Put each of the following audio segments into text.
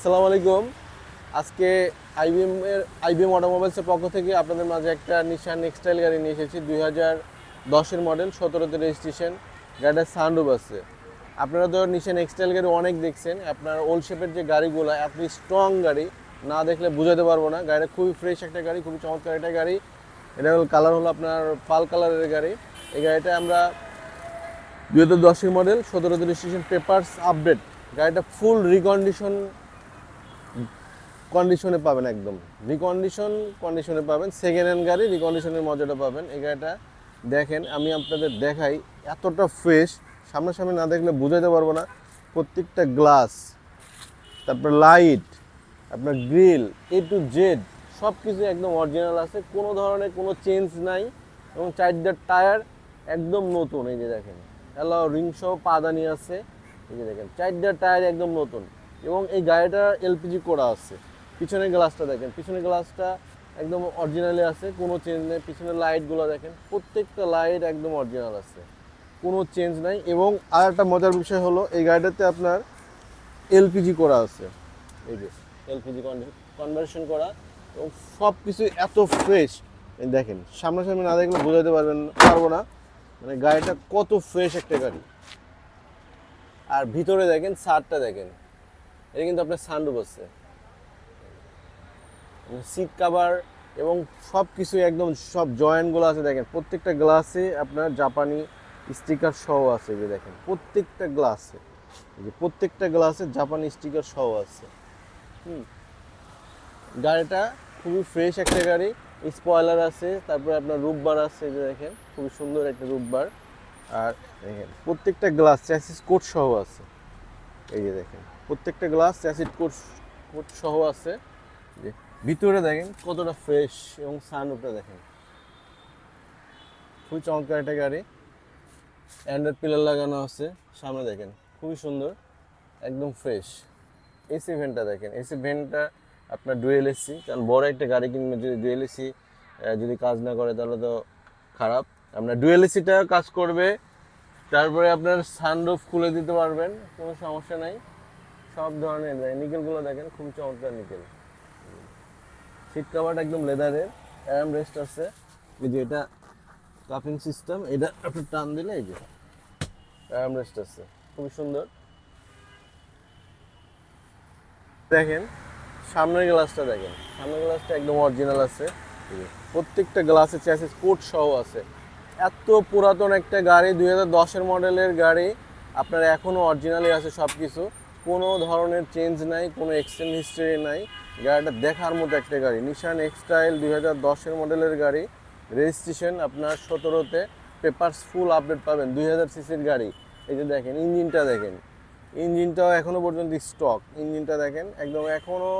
আসসালামু আলাইকুম। আজকে আইবিএম এর আইবিএম অটোমোবাইলসের পক্ষ থেকে আপনাদের মাঝে একটা নিশান এক্সটাইল গাড়ি নিয়ে এসেছি, দুই হাজার দশের মডেল সতেরোতে রেজিস্ট্রেশন গাড়িটার সানরুফ আছে। আপনারা তো নিশান এক্সটাইল গাড়ি অনেক দেখছেন, আপনার ওল্ড শেপের যে গাড়িগুলো, এত স্ট্রং গাড়ি, না দেখলে বোঝাতে পারব না। গাড়িটা খুবই ফ্রেশ একটা গাড়ি, খুবই চমৎকার একটা গাড়ি। এটা হল কালার হলো আপনার পাল কালারের গাড়ি। এই গাড়িটা আমরা দুই হাজার দশের মডেল সতেরোতে রেজিস্ট্রেশন পেপারস আপডেট গাড়িটা ফুল রিকন্ডিশন কন্ডিশনে পাবেন একদম। রিকন্ডিশন কন্ডিশনে পাবেন সেকেন্ড হ্যান্ড গাড়ি রিকন্ডিশনের মজাটা পাবেন। এই গাড়িটা দেখেন, আমি আপনাদের দেখাই, এতটা ফ্রেশ সামনাসামনি না দেখলে বুঝাতে পারব না। প্রত্যেকটা গ্লাস তারপর লাইট আপনার গ্রিল এ টু জেড সব কিছু একদম অরিজিনাল আছে। কোনো ধরনের কোনো চেঞ্জ নাই এবং চারটার টায়ার একদম নতুন। এই যে দেখেন হ্যালো রিংসহ পাদানি আছে। এই যে দেখেন চারটার টায়ার একদম নতুন। এবং এই গাড়িটা এলপিজি করা আছে। পিছনের গ্লাসটা দেখেন। পিছনের গ্লাসটা একদম অরিজিনালি আছে, কোনো চেঞ্জ নেই। পিছনের লাইটগুলো দেখেন, প্রত্যেকটা লাইট একদম অরিজিনাল আছে। কোনো চেঞ্জ নাই এবং আর একটা মজার বিষয় হলো, এই গাড়িটাতে আপনার এলপিজি করা আছে। এই যে, এলপিজি কনভার্সন করা এবং সব কিছু এত ফ্রেশ দেখেন, সামনাসামনি না দেখলে বোঝাতে পারবেন পারব না। মানে গাড়িটা কত ফ্রেশ একটা গাড়ি। আর ভিতরে দেখেন সারটা দেখেন। এটা কিন্তু আপনার সানরুফ আছে। সিট কাভার এবং সব কিছু একদম সব জয়েন্টগুলো আছে দেখেন। প্রত্যেকটা গ্লাসে আপনার জাপানি স্টিকার সহ আছে যে দেখেন, প্রত্যেকটা গ্লাসে যে প্রত্যেকটা গ্লাসে জাপানি স্টিকার সহ আছে। হুম। গাড়িটা খুবই ফ্রেশ একটা গাড়ি। স্পয়লার আছে, তারপরে আপনার রূপবার আছে যে দেখেন, খুবই সুন্দর একটা রূপবার আর দেখেন, প্রত্যেকটা গ্লাস চ্যাসিস কোট সহ আছে। এই যে দেখেন। প্রত্যেকটা গ্লাস অ্যাসিড কোট কোট সহ আছে। যে ভিতরে দেখেন কতটা ফ্রেশ এবং সানরুফটা দেখেন। খুবই চমৎকার একটা গাড়ি। অ্যান্ড্রয়েড পিলার লাগানো আছে। সামনে দেখেন, খুবই সুন্দর, একদম ফ্রেশ। এসি ভেন্টটা দেখেন, এসি ভেন্টটা আপনার ডুয়েল এসি কারণ বড় একটা গাড়ি কিনবে যদি ডুয়েল এসি যদি কাজ না করে তাহলে তো খারাপ। আপনার ডুয়েল এসিটা কাজ করবে, তারপরে আপনার সানরুফ খুলে দিতে পারবেন, কোনো সমস্যা নাই। সব ধরনের নিকেলগুলো দেখেন, খুব চমৎকার নিকেল। সিট কাভারটা একদম লেদারের, অ্যারাম রেস্ট আছে। এই যে এটা কাপিং সিস্টেম, এটা আপনি টান দিলে এই যে অ্যারাম রেস্ট আছে, খুবই সুন্দর। দেখেন, সামনের গ্লাসটা দেখেন। সামনের গ্লাসটা একদম অরিজিনাল আছে। প্রত্যেকটা গ্লাসে চ্যাসিস কোট সহ আছে। এত পুরাতন একটা গাড়ি, দুই হাজার দশের মডেলের গাড়ি, আপনার এখনও অরিজিনালি আছে সব কিছু কোনো ধরনের চেঞ্জ নাই, কোনো এক্সচেঞ্জ হিস্ট্রি নাই। গাড়িটা দেখার মতো একটা গাড়ি। নিশান এক্সটাইল দুই হাজার দশের মডেলের গাড়ি। রেজিস্ট্রেশন আপনার সতেরোতে পেপারস ফুল আপডেট পাবেন, দুই হাজার সিসির গাড়ি। এই যে দেখেন ইঞ্জিনটা দেখেন। ইঞ্জিনটাও এখনও পর্যন্ত স্টক ইঞ্জিনটা দেখেন, একদম এখনও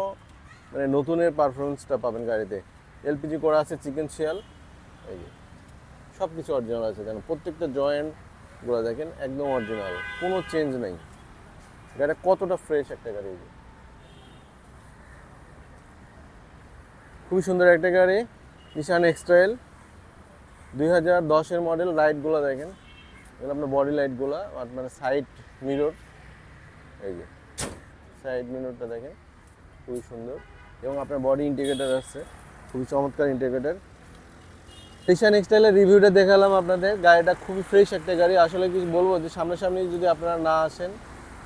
মানে নতুনের পারফরমেন্সটা পাবেন গাড়িতে। এলপিজি করা আছে চিকেন শিয়াল। এই যে সব কিছু অরিজিনাল আছে কেন প্রত্যেকটা জয়েন্টগুলো দেখেন, একদম অরিজিনাল কোনো চেঞ্জ নেই। গাড়িটা কতটা ফ্রেশ একটা গাড়ি এই যে। খুবই সুন্দর একটা গাড়ি নিশান এক্সট্রাইল দুই হাজার দশের মডেল লাইটগুলো দেখেন। এগুলো আপনার বডি লাইটগুলো মানে সাইড মিরর এই যে। সাইড মিররটা দেখেন, খুবই সুন্দর। এবং আপনার বডি ইন্টিগ্রেটার আছে, খুবই চমৎকার ইন্টিগ্রেটার নিশান এক্সটাইলের রিভিউটা দেখালাম আপনাদের। গাড়িটা খুবই ফ্রেশ একটা গাড়ি। আসলে কিছু বলব যে, সামনাসামনি যদি আপনারা না আসেন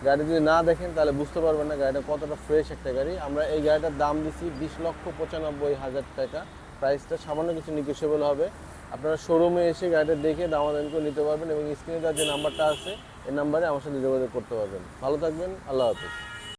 গাড়ি যদি না দেখেন, তাহলে বুঝতে পারবেন না গাড়িটা কতটা ফ্রেশ একটা গাড়ি। আমরা এই গাড়িটার দাম দিছি বিশ লক্ষ পঁচানব্বই হাজার টাকা। প্রাইসটা সামান্য কিছু নিগোসিয়েবল হবে। আপনারা শোরুমে এসে গাড়িটা দেখে দামাদামি করে নিতে পারবেন এবং স্ক্রিনে তার যে নাম্বারটা আছে, এই নাম্বারে আমার সাথে যোগাযোগ করতে পারবেন। ভালো থাকবেন, আল্লাহ হাফিজ।